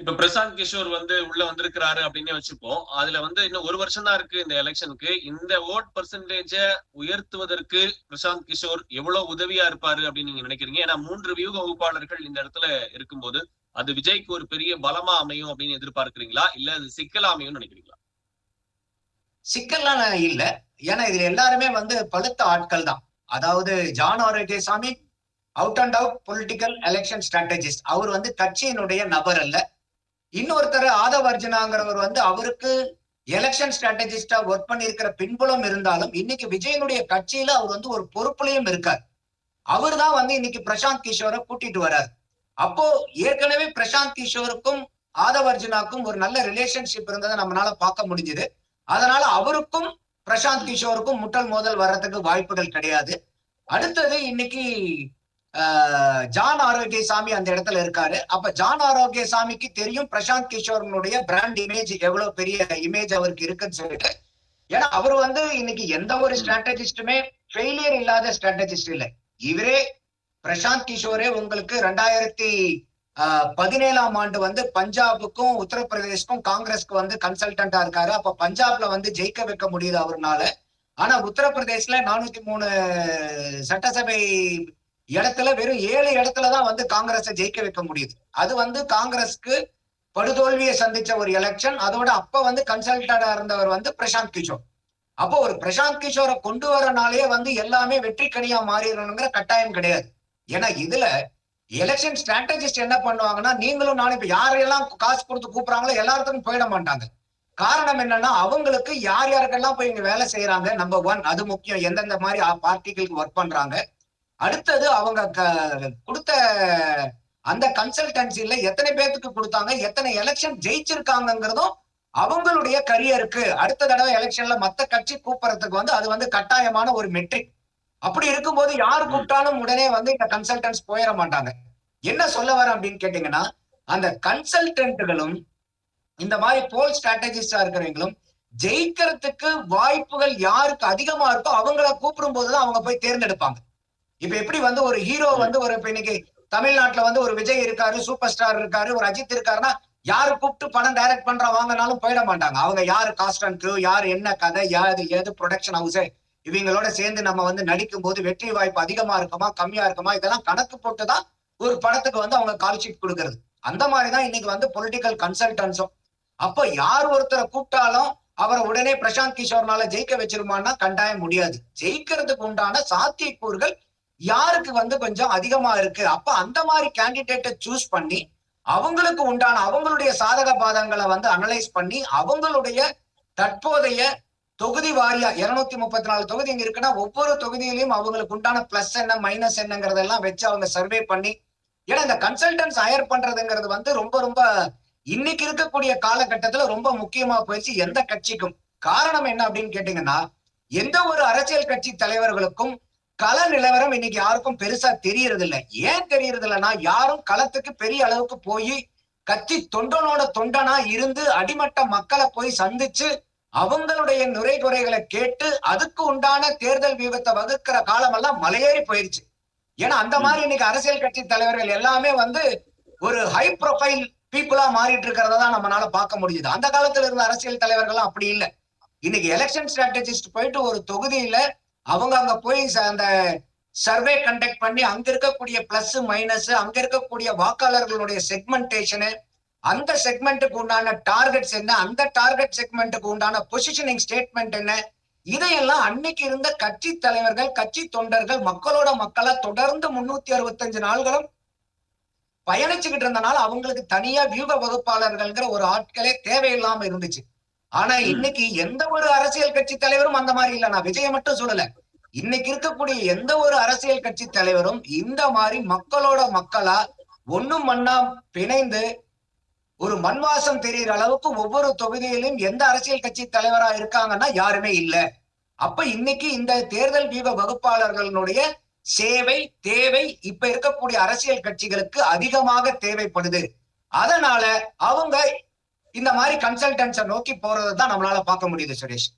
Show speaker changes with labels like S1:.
S1: இப்ப பிரசாந்த் கிஷோர் வந்து உள்ள வந்திருக்கிறாரு அப்படின்னு வச்சுப்போம். அதுல வந்து இன்னும் ஒரு வருஷம் தான் இருக்கு இந்த எலெக்ஷனுக்கு. இந்த ஓட் பர்சன்டேஜ உயர்த்துவதற்கு பிரசாந்த் கிஷோர் எவ்வளவு உதவியா இருப்பாரு அப்படின்னு நீங்க நினைக்கிறீங்க? ஏன்னா மூன்று வியூக வகுப்பாளர்கள் இந்த இடத்துல இருக்கும்போது அது விஜய்க்கு ஒரு பெரிய பலமா அமையும் அப்படின்னு எதிர்பார்க்கிறீங்களா? இல்ல அது சிக்கலா அமையும்னு நினைக்கிறீங்களா?
S2: சிக்கல்லாம் இல்ல. ஏன்னா இதுல எல்லாருமே வந்து பழுத்த ஆட்கள் தான். அதாவது John Arokiasamy out and out political election strategist அவர் வந்து கட்சியினுடைய நபர் அல்ல. இன்னொருத்தர் ஆதவ் அர்ஜுனாங்கிறவர் வந்து அவருக்கு எலெக்ஷன் ஸ்ட்ராட்டஜிஸ்டா ஒர்க் பண்ணியிருக்கிற பின்புலம் இருந்தாலும் இன்னைக்கு விஜயனுடைய கட்சியில அவர் வந்து ஒரு பொறுப்புலையும் இருக்கார். அவர் தான் வந்து இன்னைக்கு பிரசாந்த் கிஷோரை கூட்டிட்டு வர்றாரு. அப்போ ஏற்கனவே பிரசாந்த் கிஷோருக்கும் ஆதவ் அர்ஜுனாக்கும் ஒரு நல்ல ரிலேஷன்ஷிப் இருந்ததை நம்மளால பார்க்க முடிஞ்சது. அதனால அவருக்கும் பிரசாந்த் கிஷோருக்கும் முட்டல் மோதல் வர்றதுக்கு வாய்ப்புகள் கிடையாது. அடுத்தது இன்னைக்கு ஜான் ஆரோக்கிய சாமி அந்த இடத்துல இருக்காரு. அப்ப ஜான் ஆரோக்கிய சாமிக்கு தெரியும் பிரசாந்த் கிஷோரனுடைய பிராண்ட் இமேஜ் எவ்வளவு பெரிய இமேஜ் அவருக்கு இருக்குன்னு சொல்லிட்டு. ஏன்னா அவர் வந்து இன்னைக்கு எந்த ஒரு ஸ்ட்ராட்டஜிஸ்டுமே ஃபெயிலியர் இல்லாத ஸ்ட்ராட்டஜிஸ்ட் இல்லை. இவரே பிரசாந்த் கிஷோரே உங்களுக்கு ரெண்டாயிரத்தி பதினேழாம் ஆண்டு வந்து பஞ்சாபுக்கும் உத்தரப்பிரதேஷ்க்கும் காங்கிரஸ்க்கு வந்து கன்சல்டன்டா இருக்காரு. அப்ப பஞ்சாப்ல வந்து ஜெயிக்க வைக்க முடியுது அவர்னால. ஆனா உத்தரப்பிரதேஷ்ல நானூத்தி மூணு சட்டசபை இடத்துல வெறும் ஏழு இடத்துலதான் வந்து காங்கிரஸை ஜெயிக்க வைக்க முடியுது. அது வந்து காங்கிரஸ்க்கு படுதோல்வியை சந்திச்ச ஒரு எலெக்ஷன் அதோட அப்ப வந்து கன்சல்டண்டா இருந்தவர் வந்து பிரசாந்த் கிஷோர். அப்போ ஒரு பிரசாந்த் கிஷோரை கொண்டு வரனாலே வந்து எல்லாமே வெற்றி கனியா மாறிடணுங்கிற கட்டாயம் கிடையாது. ஏன்னா இதுல எலெக்ஷன் ஸ்ட்ராட்டஜிஸ்ட் என்ன பண்ணுவாங்கன்னா நீங்களும் நானும் இப்ப யாரையெல்லாம் காசு கொடுத்து கூப்பிடுறாங்களோ எல்லாத்துக்கும் போயிட மாட்டாங்க. காரணம் என்னன்னா அவங்களுக்கு யார் யாருக்கெல்லாம் போய் இங்க வேலை செய்யறாங்க? நம்பர் ஒன் அது முக்கியம். எந்தெந்த மாதிரி பார்ட்டிகளுக்கு ஒர்க் பண்றாங்க? அடுத்தது அவங்க கொடுத்த அந்த கன்சல்டன்சில எத்தனை பேர்த்துக்கு கொடுத்தாங்க எத்தனை எலெக்ஷன் ஜெயிச்சிருக்காங்கிறதும் அவங்களுடைய கரியருக்கு அடுத்த தடவை எலெக்ஷன்ல மத்த கட்சி கூப்பிடறதுக்கு வந்து அது வந்து கட்டாயமான ஒரு மெட்ரிக் அப்படி இருக்கும்போது யாரு கூப்பிட்டாலும் உடனே வந்து இந்த கன்சல்டன்ஸ் போயிட மாட்டாங்க. என்ன சொல்ல வர அப்படின்னு கேட்டீங்கன்னா அந்த கன்சல்டன்ட்களும் இந்த மாதிரி போல் ஸ்ட்ராட்டஜிஸ்டா இருக்கிறவங்களும் ஜெயிக்கிறதுக்கு வாய்ப்புகள் யாருக்கு அதிகமா இருக்கோ அவங்கள கூப்பிடும் போதுதான் அவங்க போய் தேர்ந்தெடுப்பாங்க. இப்ப எப்படி வந்து ஒரு ஹீரோ வந்து ஒரு இப்ப இன்னைக்கு தமிழ்நாட்டுல வந்து ஒரு விஜய் இருக்காரு சூப்பர் ஸ்டார் இருக்காரு ஒரு அஜித் இருக்காருன்னா யாரு கூப்பிட்டு படம் டைரக்ட் பண்ற வாங்கினாலும் போயிட மாட்டாங்க. அவங்க யாரு காஸ்ட் அண்ட் யாரு என்ன கதை யாது ஏது ப்ரொடக்ஷன் ஹவுஸ் இவங்களோட சேர்ந்து நம்ம வந்து நடிக்கும் போது வெற்றி வாய்ப்பு அதிகமா இருக்குமா கம்மியா இருக்குமா இதெல்லாம் கணக்கு போட்டுதான் ஒரு படத்துக்கு வந்து அவங்க கால்ஷீட் கொடுக்கறது. அந்த மாதிரிதான் இன்னைக்கு வந்து பொலிட்டிக்கல் கன்சல்டன்ஸும் அப்போ யார் ஒருத்தரை கூப்பிட்டாலும் அவரை உடனே பிரசாந்த் கிஷோர்னால ஜெயிக்க வச்சிருமான்னா கண்டாயம் முடியாது. ஜெயிக்கிறதுக்கு உண்டான சாத்தியக்கூறுகள் யாருக்கு வந்து கொஞ்சம் அதிகமா இருக்கு? அப்ப அந்த மாதிரி கேண்டிடேட்டை சூஸ் பண்ணி அவங்களுக்கு உண்டான அவங்களுடைய சாதக பாதங்களை வந்து அனலைஸ் பண்ணி அவங்களுடைய தற்போதைய தொகுதி வாரியா இருநூத்தி முப்பத்தி நாலு தொகுதி இங்க இருக்குன்னா ஒவ்வொரு தொகுதியிலையும் அவங்களுக்கு உண்டான பிளஸ் என்ன மைனஸ் என்னங்கிறதெல்லாம் வச்சு அவங்க சர்வே பண்ணி ஏன்னா இந்த கன்சல்டன்ஸ் ஹையர் பண்றதுங்கிறது வந்து ரொம்ப ரொம்ப இன்னைக்கு இருக்கக்கூடிய காலகட்டத்துல ரொம்ப முக்கியமா போயிடுச்சு எந்த கட்சிக்கும். காரணம் என்ன அப்படின்னு கேட்டீங்கன்னா எந்த ஒரு அரசியல் கட்சி தலைவர்களுக்கும் கள நிலவரம் இன்னைக்கு யாருக்கும் பெருசா தெரியறது இல்லை ஏன் தெரியறது இல்லைன்னா யாரும் களத்துக்கு பெரிய அளவுக்கு போய் கட்சி தொண்டனோட தொண்டனா இருந்து அடிமட்ட மக்களை போய் சந்திச்சு அவங்களுடைய நுரை குறைகளை கேட்டு அதுக்கு உண்டான தேர்தல் வியூகத்தை வகுக்கிற காலம் எல்லாம் மலையேறி போயிருச்சு. ஏன்னா அந்த மாதிரி இன்னைக்கு அரசியல் கட்சி தலைவர்கள் எல்லாமே வந்து ஒரு ஹை ப்ரொஃபைல் பீப்புளா மாறிட்டு இருக்கிறத தான் நம்மளால பார்க்க முடியுது. அந்த காலத்துல இருந்த அரசியல் தலைவர்கள்லாம் அப்படி இல்லை. இன்னைக்கு எலெக்ஷன் ஸ்ட்ராட்டஜிஸ்ட் போயிட்டு ஒரு தொகுதியில அவங்க அங்க போய் அந்த சர்வே கண்டக்ட் பண்ணி அங்க இருக்கக்கூடிய பிளஸ் மைனஸ் அங்க இருக்கக்கூடிய வாக்காளர்களுடைய செக்மெண்டேஷனு அந்த செக்மெண்ட்டுக்கு உண்டான டார்கெட்ஸ் என்ன அந்த டார்கெட் செக்மெண்ட்டுக்கு உண்டான பொசிஷனிங் ஸ்டேட்மெண்ட் என்ன இதையெல்லாம் அன்னைக்கு இருந்த கட்சி தலைவர்கள் கட்சி தொண்டர்கள் மக்களோட மக்களா தொடர்ந்து முன்னூத்தி அறுபத்தஞ்சு நாள்களும் பயணிச்சுக்கிட்டு இருந்தனால அவங்களுக்கு தனியா வியூக வகுப்பாளர்கள்ங்கிற ஒரு ஆட்களே தேவையில்லாம இருந்துச்சு. ஆனா இன்னைக்கு எந்த ஒரு அரசியல் கட்சி தலைவரும் அந்த மாதிரி இல்ல. நான் விஜய மட்டும் சொல்லல. இன்னைக்கு இருக்கக்கூடிய எந்த ஒரு அரசியல் கட்சி தலைவரும் இந்த மாதிரி மக்களோட மக்களா ஒண்ணும் மண்ணா பிணைந்து ஒரு மண்வாசம் தெரிகிற அளவுக்கு ஒவ்வொரு தொகுதியிலும் எந்த அரசியல் கட்சி தலைவரா இருக்காங்கன்னா யாருமே இல்ல. அப்ப இன்னைக்கு இந்த தேர்தல் வியூக வகுப்பாளர்களுடைய சேவை தேவை இப்ப இருக்கக்கூடிய அரசியல் கட்சிகளுக்கு அதிகமாக தேவைப்படுது. அதனால அவங்க இந்த மாதிரி கன்சல்டன்ஸை நோக்கி போறதை தான் நம்மளால பார்க்க முடியுது சுரேஷ்.